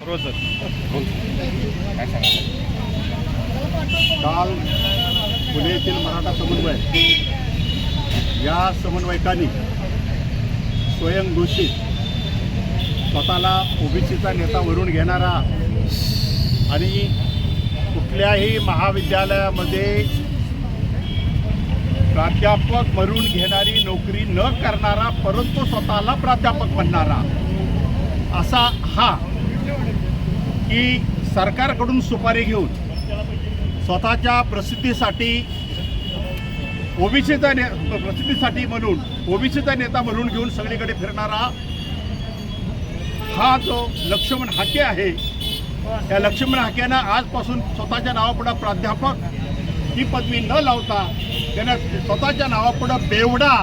रोज काल पुणे येथील मराठा समन्वय या समन्वयकांनी स्वयंघोषित स्वतःला ओबीसीचा नेता वरून घेणारा आणि कुठल्याही महाविद्यालयामध्ये प्राध्यापक म्हणून घेणारी नोकरी न करणारा परंतु स्वतःला प्राध्यापक म्हणणारा असा हा की सरकारकडून सुपारी घेऊन स्वतःच्या प्रसिद्धीसाठी ओबीसीचा ने प्रसिद्धीसाठी म्हणून ओबीसीचा नेता म्हणून घेऊन सगळीकडे फिरणारा हा जो लक्ष्मण हाके आहे त्या लक्ष्मण हाक्यानं आजपासून स्वतःच्या नावापुढं प्राध्यापक ही पदवी न लावता त्यानं स्वतःच्या नावापुढं बेवडा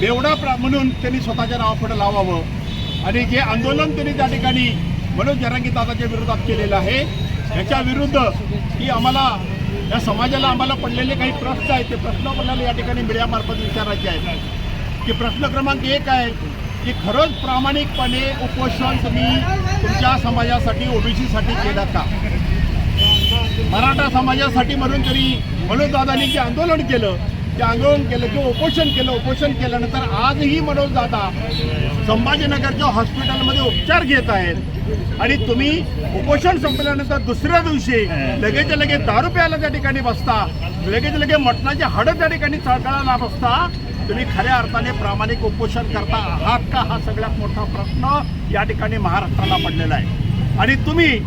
बेवडा प्रा म्हणून त्यांनी स्वतःच्या नावापुढं लावावं. आणि जे आंदोलन त्यांनी त्या ठिकाणी मनोज जरांगी दादाच्या विरोधात केलेलं आहे याच्या विरुद्ध की आम्हाला या समाजाला आम्हाला पडलेले काही प्रश्न आहेत. ते प्रश्न आपल्याला या ठिकाणी मीडियामार्फत विचारायचे आहेत. की प्रश्न क्रमांक एक आहे की खरंच प्रामाणिकपणे उपोषण तुम्ही तुमच्या समाजासाठी ओबीसीसाठी केलं का? मराठा समाजासाठी म्हणून तरी मनोज दादांनी जे आंदोलन केलं ते आंदोलन केलं किंवा उपोषण केलं उपोषण केल्यानंतर आजही मनोज दादा संभाजीनगरच्या हॉस्पिटलमध्ये उपचार घेत आहेत आणि तुम्ही उपोषण संपल्यानंतर दुसऱ्या दिवशी लगेच लगेच दारू प्यायला त्या ठिकाणी बसता लगेच लगेच मटणाची हडं त्या ठिकाणी चळकळायला बसता तुम्ही खऱ्या अर्थाने प्रामाणिक उपोषण करता आहात का? हा सगळ्यात मोठा प्रश्न या ठिकाणी महाराष्ट्राला पडलेला आहे. आणि तुम्ही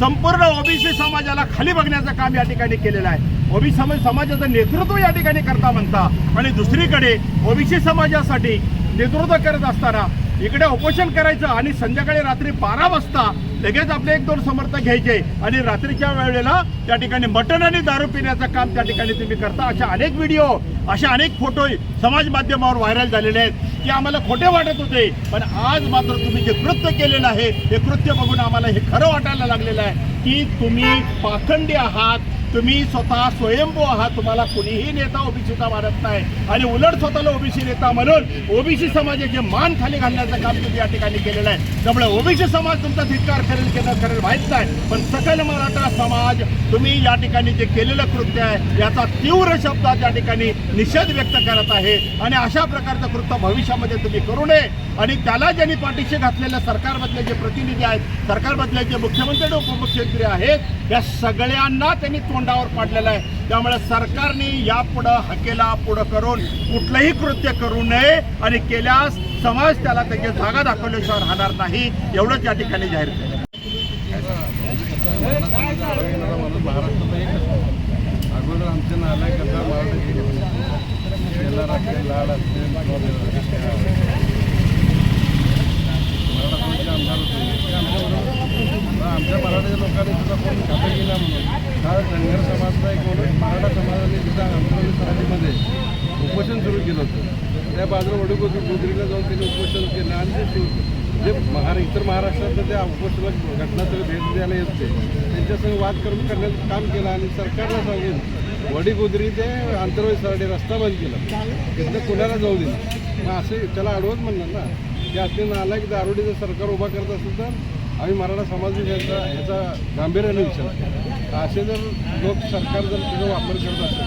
संपूर्ण ओबीसी समाजाला खाली बघण्याचं काम या ठिकाणी केलेलं आहे. ओबीसी समाज समाजाचं नेतृत्व या ठिकाणी करता म्हणता आणि दुसरीकडे ओबीसी समाजासाठी नेतृत्व करत असताना इकडे उपोषण करायचं आणि संध्याकाळी रात्री बारा वाजता लगेच आपले एक दोन समर्थक घ्यायचे आणि रात्रीच्या वेळेला त्या ठिकाणी मटण आणि दारू पिण्याचं काम त्या ठिकाणी तुम्ही करता. अशा अनेक व्हिडिओ अशा अनेक फोटो समाज माध्यमावर व्हायरल झालेले आहेत की आम्हाला खोटे वाटत होते. पण आज मात्र तुम्ही जे कृत्य केलेलं आहे हे कृत्य बघून आम्हाला हे खरं वाटायला लागलेलं आहे की तुम्ही पाखंडी आहात. तुम्ही स्वतः स्वयंभू आहात. तुम्हाला कुणीही नेता ओबीसीचा मारत नाही. आणि उलट स्वतःला ओबीसी नेता म्हणून ओबीसी समाजाचे मान खाली घालण्याचं काम तुम्ही या ठिकाणी केलेलं आहे. त्यामुळे ओबीसी समाज तुमचा धिक्कार करेल की करेल माहीत नाही. पण सकल मराठा समाज तुम्ही या ठिकाणी जे केलेलं कृत्य आहे याचा तीव्र शब्दात या ठिकाणी निषेध व्यक्त करत आहे. आणि अशा प्रकारचं कृत्य भविष्यामध्ये तुम्ही करू नये. आणि त्याला ज्यांनी पाठीशी घातलेल्या सरकारमधले जे प्रतिनिधी आहेत सरकारमधले जे मुख्यमंत्री आणि उपमुख्यमंत्री आहेत या सगळ्यांना त्यांनी तोंडावर पाडलेलं आहे. त्यामुळे सरकारने यापुढं हकेला पुढं करून कुठलंही कृत्य करू नये आणि केल्यास समाज त्याला त्याची जागा दाखवल्याशिवाय राहणार नाही. एवढंच या ठिकाणी जाहीर केलं महाराष्ट्रात एकच अगोदर आमचे नालायक कथा मराठी शेला राखले लाड असते मराठाचे आमदार होते ते आमच्याबरोबर आमच्या मराठा लोकांनी सुद्धा कोण खातं केला म्हणून हा धनगर समाजचा एक म्हणून मराठा समाजाने तिथं आंदोलन सराठीमध्ये उपोषण सुरू केलं होतं त्या बाजूला गोदरीला जाऊन त्यांनी उपोषण केलं आणि ते शिव- जे महार इतर महाराष्ट्रातलं त्या उपोषणाला घटनास्थळी भेट द्यायला येते त्यांच्यासंग वाद करून करण्याचं काम केलं आणि सरकारला सांगेल वडीगोदरी ते आंतरवाई सरडे रस्ता बंद केला. तिथं कुणाला जाऊ दिलं मग असे त्याला अडवत म्हणलं ना की असे नाला की दारोडीचं सरकार उभा करत असेल तर आम्ही मराठा समाज याचा ह्याचा गांभीर्याने विचार असे जर लोक सरकार जर त्याचा वापर करत असेल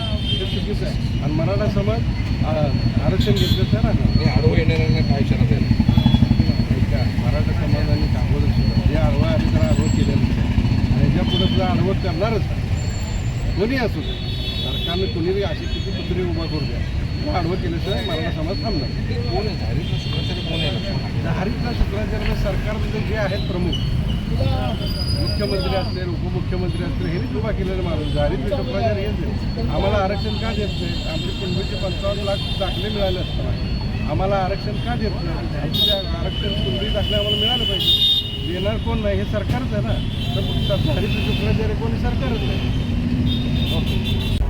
चुकीचं आहे. आणि मराठा समाज आरक्षण घेतलं तर हे आडवं येणाऱ्यांना काय इशारा द्याल ऐका मराठा समाजाने सुद्धा जे आडवं आहे त्याला आडवं केलेलं आणि ह्याच्या पुढे सुद्धा आडवं करणारच आहे. कोणी असू दे. सरकारने कुणीही अशी किती पुतळी उभा करू द्या. आडवं केल्याशिवाय मराठा समाज थांबणार. कोण आहे? धारीचं शुक्राचार्य कोण आहे? हरितला शुक्राचार्य सरकारमध्ये जे आहेत प्रमुख मुख्यमंत्री असतील उपमुख्यमंत्री असतील हे उभा केलेलं माणूस हरित शुक्राचार्य हेच आम्हाला आरक्षण का देत नाही? आमचे कुणबीचे पंचावन्न लाख दाखले मिळाले असताना आम्हाला आरक्षण का देत नाही? आरक्षण कुणबी दाखले आम्हाला मिळालं पाहिजे. देणार कोण नाही? हे सरकारच आहे ना. तर हरित शुक्राचार्य कोणी सरकारच नाही. ओके